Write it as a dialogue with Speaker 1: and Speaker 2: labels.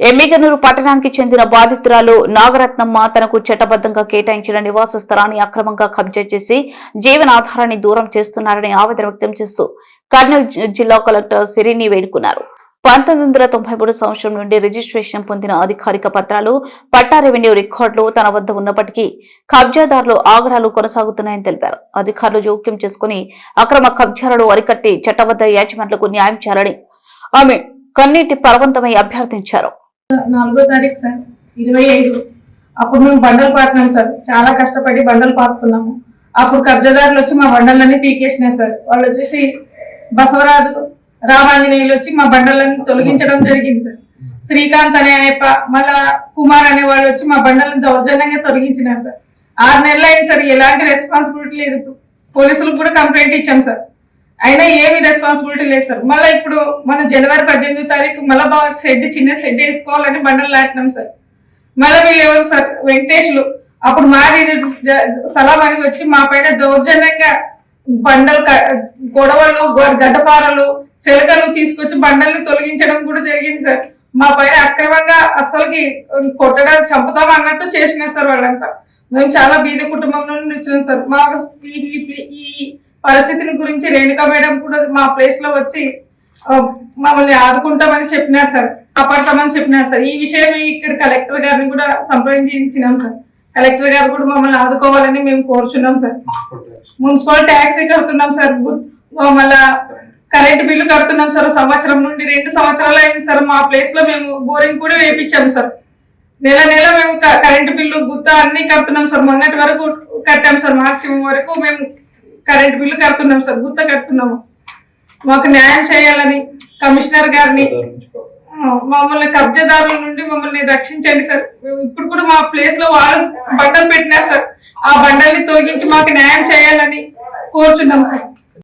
Speaker 1: ఎమ్మిగనూరు పట్టణానికి చెందిన బాధితురాలు నాగరత్నమ్మ తనకు చట్టబద్ధంగా కేటాయించిన నివాస స్థలాన్ని అక్రమంగా కబ్జా చేసి జీవనాధారాన్ని దూరం చేస్తున్నారని ఆవేదన వ్యక్తం చేస్తూ కర్నూలు జిల్లా కలెక్టర్ సిరిని వేడుకున్నారు. పంతొమ్మిది వందల తొంభై మూడు సంవత్సరం నుండి రిజిస్ట్రేషన్ పొందిన అధికారిక పత్రాలు పట్టా రెవెన్యూ రికార్డులు తన వద్ద ఉన్నప్పటికీ కబ్జాదారులు ఆగడాలు కొనసాగుతున్నాయని తెలిపారు. అధికారులు జోక్యం చేసుకుని అక్రమ కబ్జాలను అరికట్టి చట్టబద్ధ యాజమాన్లకు న్యాయం చేయాలని ఆమె కన్నీటి పర్వంతమై అభ్యర్థించారు.
Speaker 2: నాలుగో తారీఖు సార్ ఇరవై ఐదు. అప్పుడు మేము బండలు పాతున్నాం సార్. చాలా కష్టపడి బండలు పాతుకున్నాము. అప్పుడు కబ్జదారులు వచ్చి మా బండలన్నీ పీకేసినాయి సార్. వాళ్ళు వచ్చేసి బసవరాజు రామాంజనేయులు వచ్చి మా బండలను తొలగించడం జరిగింది సార్. శ్రీకాంత్ అనే అయ్యప్ప మళ్ళా కుమార్ అనే వాళ్ళు వచ్చి మా బండలను దౌర్జన్యంగా తొలగించినారు సార్. ఆరు నెలలు అయింది సార్. ఎలాంటి రెస్పాన్సిబిలిటీ లేదు. పోలీసులకు కూడా కంప్లైంట్ ఇచ్చాం సార్. అయినా ఏమి రెస్పాన్సిబిలిటీ లేదు సార్. మళ్ళీ ఇప్పుడు మన జనవరి పద్దెనిమిది తారీఖు మళ్ళీ బాగా షెడ్ చిన్న షెడ్ వేసుకోవాలని బండలు లాటినాం సార్. మళ్ళీ వీళ్ళు ఎవరు సార్? వెంకటేష్లు. అప్పుడు మాది సలామానికి అని వచ్చి మా పైన దౌర్జన్యంగా బండలు గొడవలు గడ్డపారలు శిలకలు తీసుకొచ్చి బండల్ని తొలగించడం కూడా జరిగింది సార్. మా పైన అక్రమంగా అసలుకి కొట్టడం చంపుతాం అన్నట్టు చేసినా సార్ వాళ్ళంతా. మేము చాలా బీద కుటుంబం నుండి వచ్చినాం సార్. మా పరిస్థితిని గురించి రేణుకా మేడం కూడా మా ప్లేస్లో వచ్చి మమ్మల్ని ఆదుకుంటామని చెప్పినారు సార్. కాపాడతామని చెప్పినారు సార్. ఈ విషయం ఇక్కడ కలెక్టర్ గారిని కూడా సంప్రదించినాం సార్. కలెక్టర్ గారు కూడా మమ్మల్ని ఆదుకోవాలని మేము కోరుచున్నాం సార్. మున్సిపల్ ట్యాక్సీ కడుతున్నాం సార్. గు- మళ్ళా కరెంట్ బిల్లు కడుతున్నాం సార్. సంవత్సరం నుండి రెండు సంవత్సరాలు అయింది సార్. మా ప్లేస్లో మేము బోరింగ్ కూడా వేయించాం సార్. నెల నెల మేము క- కరెంటు బిల్లు గుత్త అన్ని కడుతున్నాం సార్. మొన్నటి వరకు కట్టాం సార్. మార్చి వరకు మేము కరెంటు బిల్లు కడుతున్నాం సార్ గుత్త కడుతున్నాము. మాకు న్యాయం చేయాలని కమిషనర్ గారిని మమ్మల్ని కబ్జాదారుల నుండి మమ్మల్ని రక్షించండి సార్. ఇప్పుడు కూడా మా ప్లేస్లో వాళ్ళు బండలు పెట్టినారు సార్. ఆ బండల్ని తొలగించి మాకు న్యాయం చేయాలని కోరుచున్నాం సార్.